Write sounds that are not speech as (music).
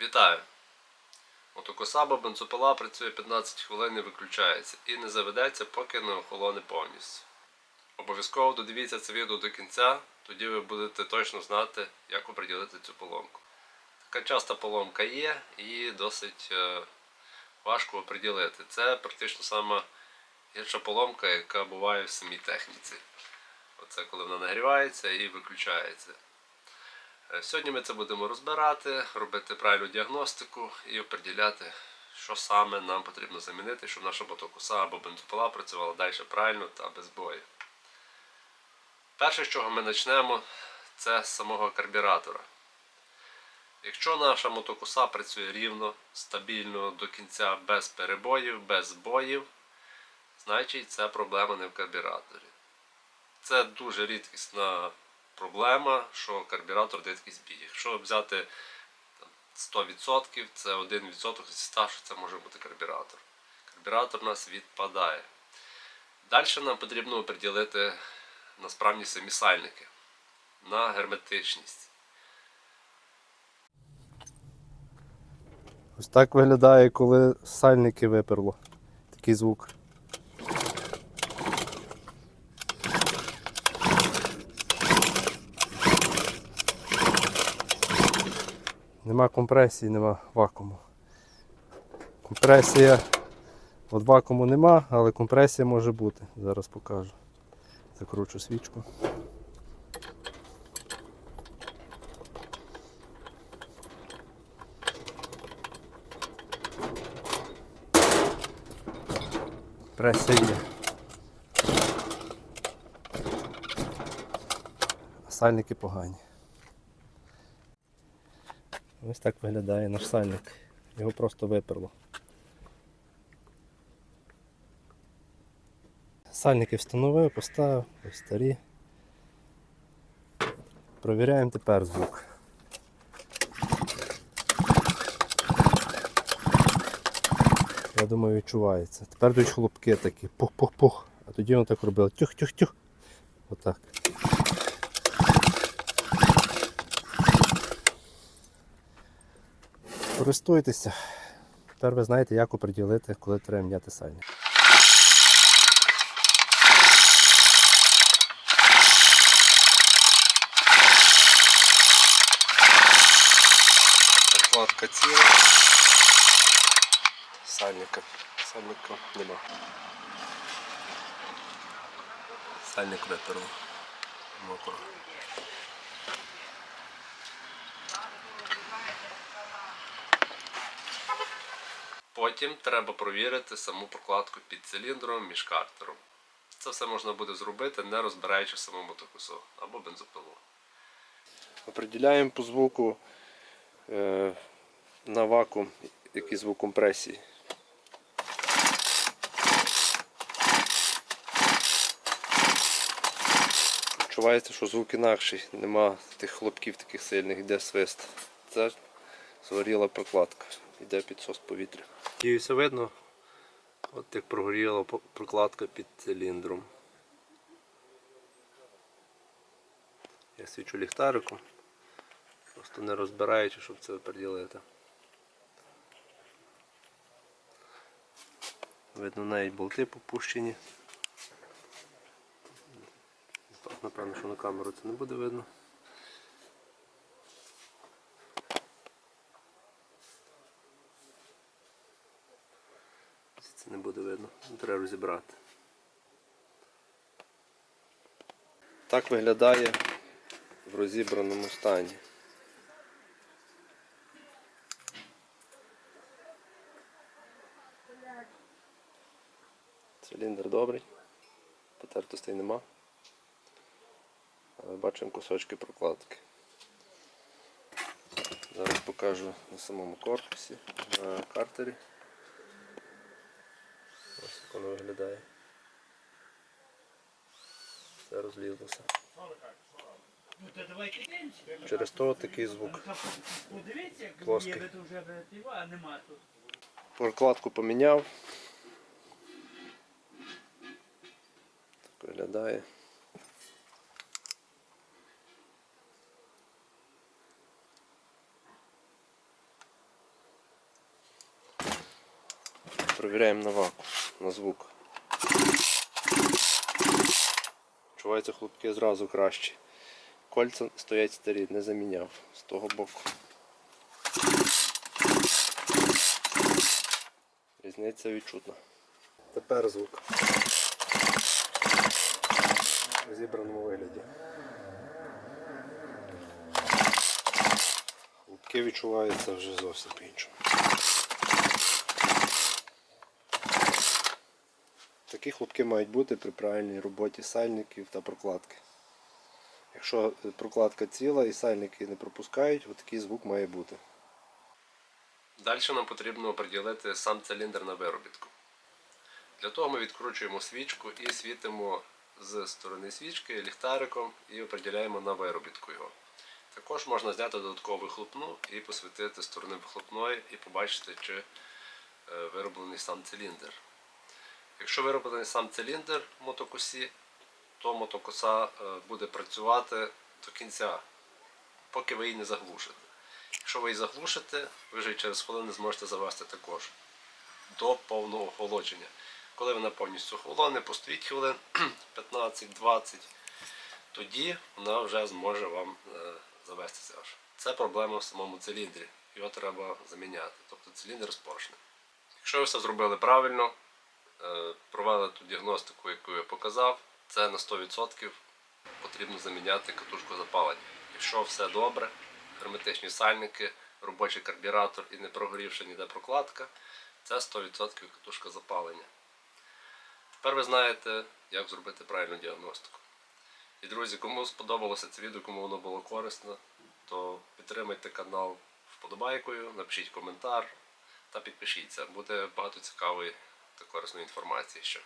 Вітаю! Мотокоса або бензопила працює 15 хвилин і виключається і не заведеться, поки не охолоне повністю. Обов'язково додивіться це відео до кінця, тоді ви будете точно знати, як оприділити цю поломку. Така часта поломка є і досить е, важко оприділити. Це практично сама гірша поломка, яка буває в самій техніці. Оце коли вона нагрівається і виключається. Е, Сьогодні ми це будемо розбирати, робити правильну діагностику і оприділяти, що саме нам потрібно замінити, щоб наша мотокоса або бензопила працювала далі правильно та без бою. Перше, з чого ми почнемо, це з самого карбюратора. Якщо наша мотокоса працює рівно, стабільно до кінця, без перебоїв, без збоїв, значить це проблема не в карбюраторі. Це дуже рідкісна проблема, що карбюратор дає збій. Якщо взяти 100%, це 1% зі 100, що це може бути карбюратор. Карбюратор у нас відпадає. Далі нам потрібно оприділити на справність самі сальники, на герметичність. Ось так виглядає, коли сальники виперло. Такий звук. Нема компресії, нема вакууму. Компресія от вакууму нема, але компресія може бути. Зараз покажу. Закручу свічку. Компресія є. Сальники погані. Ось так виглядає наш сальник. Його просто виперло. Сальники встановив, поставив, ось старі. Провіряємо тепер звук. Я думаю, відчувається. Тепер йдуть хлопки такі, пух-пух-пух. А тоді воно так робило тюх-тюх-тюх. Отак. Користуйтеся. Тепер ви знаєте, як оприділити, коли треба міняти сальник. Прокладка ціла. Сальника. Сальника нема. Сальник виперло. Мокро. Потім треба провірити саму прокладку під циліндром між картером. Це все можна буде зробити, не розбираючи саму мотокосу або бензопилу. Определяємо по звуку е, на вакуум, який звук компресії. Відчувається, що звук інакший, нема тих хлопків таких сильних, йде свист. Це згоріла прокладка, йде підсос повітря. Все видно, от як прогоріла прокладка під циліндром. Я свічу ліхтариком, просто не розбираючи, щоб це приділити. Видно навіть болти попущені. Напевно, що на камеру це не буде видно. Це не буде видно, треба розібрати. Так виглядає в розібраному стані. Циліндр добрий, потертостей нема. Але бачимо кусочки прокладки. Зараз покажу на самому корпусі, на картері воно виглядає. Все розлізлося. Через то такий звук. Плоский. Прокладку поміняв. Так виглядає. Провіряємо на вакуум на звук. Чуваються хлопки зразу краще. Кольця стоять старі, не заміняв з того боку. Різниця відчутна. Тепер звук. В зібраному вигляді. Хлопки відчуваються вже зовсім по-іншому. Такі хлопки мають бути при правильній роботі сальників та прокладки. Якщо е, прокладка ціла і сальники не пропускають, отакий звук має бути. Далі нам потрібно приділити сам циліндр на виробітку. Для того ми відкручуємо свічку і світимо з сторони свічки ліхтариком і определяємо на виробітку його. Також можна зняти додаткову вихлопну і посвітити сторони вихлопної і побачити, чи е, вироблений сам циліндр. Якщо вироблений сам циліндр мотокосі, то мотокоса е, буде працювати до кінця, поки ви її не заглушите. Якщо ви її заглушите, ви вже через хвилину зможете завести також до повного охолодження. Коли вона повністю охолоне, постоїть хвилин (clears throat) 15-20, тоді вона вже зможе вам е, завестися. Це проблема в самому циліндрі. Його треба заміняти. Тобто циліндр споршний. Якщо ви все зробили правильно, провели ту діагностику, яку я показав, це на 100% потрібно заміняти катушку запалення. Якщо все добре, герметичні сальники, робочий карбюратор і не прогорівши ніде прокладка, це 100% катушка запалення. Тепер ви знаєте, як зробити правильну діагностику. І друзі, кому сподобалося це відео, кому воно було корисно, то підтримайте канал вподобайкою, напишіть коментар та підпишіться. Буде багато цікавої та корисної інформації ще.